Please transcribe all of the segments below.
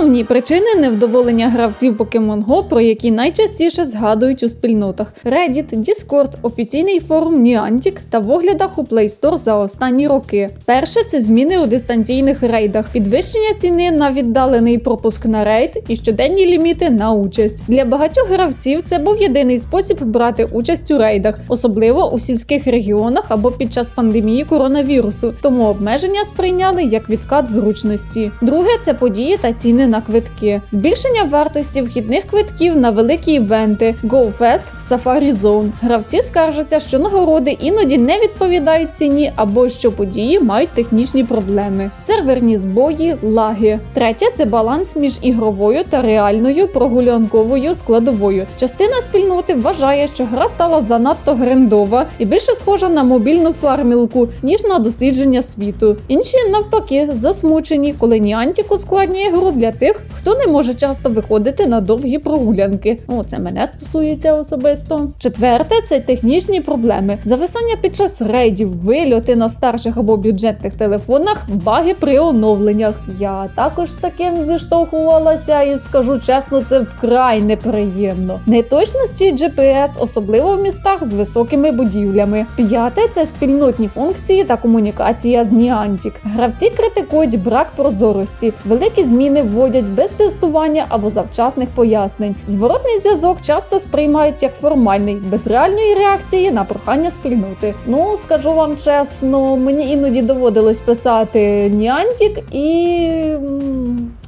Основні причини невдоволення гравців Pokemon Go, про які найчастіше згадують у спільнотах: Reddit, Discord, офіційний форум Niantic та в оглядах у Play Store за останні роки. Перше це зміни у дистанційних рейдах, підвищення ціни на віддалений пропуск на рейд і щоденні ліміти на участь. Для багатьох гравців це був єдиний спосіб брати участь у рейдах, особливо у сільських регіонах або під час пандемії коронавірусу. Тому обмеження сприйняли як відкат зручності. Друге це події та ціни на квитки, збільшення вартості вхідних квитків на великі івенти GoFest, Safari Zone. Гравці скаржаться, що нагороди іноді не відповідають ціні або що події мають технічні проблеми, серверні збої, лаги. Третє це баланс між ігровою та реальною прогулянковою складовою. Частина спільноти вважає, що гра стала занадто грендова і більше схожа на мобільну фармілку, ніж на дослідження світу. Інші навпаки засмучені, коли Niantic ускладнює гру для тих, хто не може часто виходити на довгі прогулянки. О, це мене стосується особисто. Четверте це технічні проблеми. Зависання під час рейдів, вильоти на старших або бюджетних телефонах, баги при оновленнях. Я також з таким зіштовхувалася і скажу чесно, це вкрай неприємно. Неточності GPS, особливо в містах з високими будівлями. П'яте це спільнотні функції та комунікація з Niantic. Гравці критикують брак прозорості, великі зміни вводять без тестування або завчасних пояснень. Зворотний зв'язок часто сприймають як формальний, без реальної реакції на прохання спільноти. Ну скажу вам чесно, мені іноді доводилось писати ніантік і.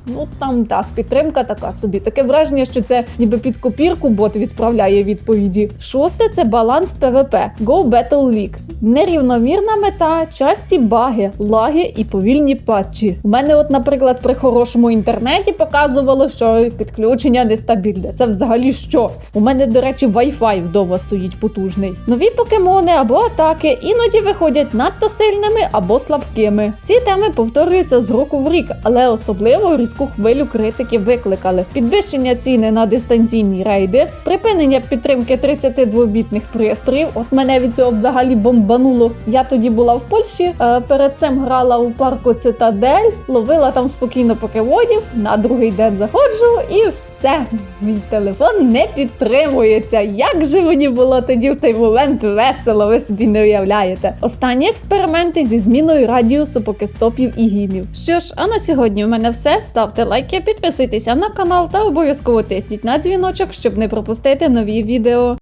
Ну там так, підтримка така собі. Таке враження, що це ніби під копірку бот відправляє відповіді. Шосте це баланс ПВП Go Battle League. Нерівномірна мета, часті баги, лаги і повільні патчі. У мене, от, наприклад, при хорошому інтернеті показувало, що підключення нестабільне. Це взагалі що? У мене, до речі, Wi-Fi вдома стоїть потужний. Нові покемони або атаки іноді виходять надто сильними або слабкими. Ці теми повторюються з року в рік, але особливо різку хвилю критики викликали підвищення ціни на дистанційні рейди, припинення підтримки 32-бітних пристроїв. От мене від цього взагалі бомбануло. Я тоді була в Польщі. е, Перед цим грала у парку Цитадель, ловила там спокійно покемонів. На другий день заходжу і все. Мій телефон не підтримується. Як же мені було тоді в той момент весело, ви собі не уявляєте. Останні експерименти зі зміною радіусу покестопів і гімів. Що ж, а на сьогодні у мене все. Ставте лайки, підписуйтеся на канал та обов'язково тисніть на дзвіночок, щоб не пропустити нові відео.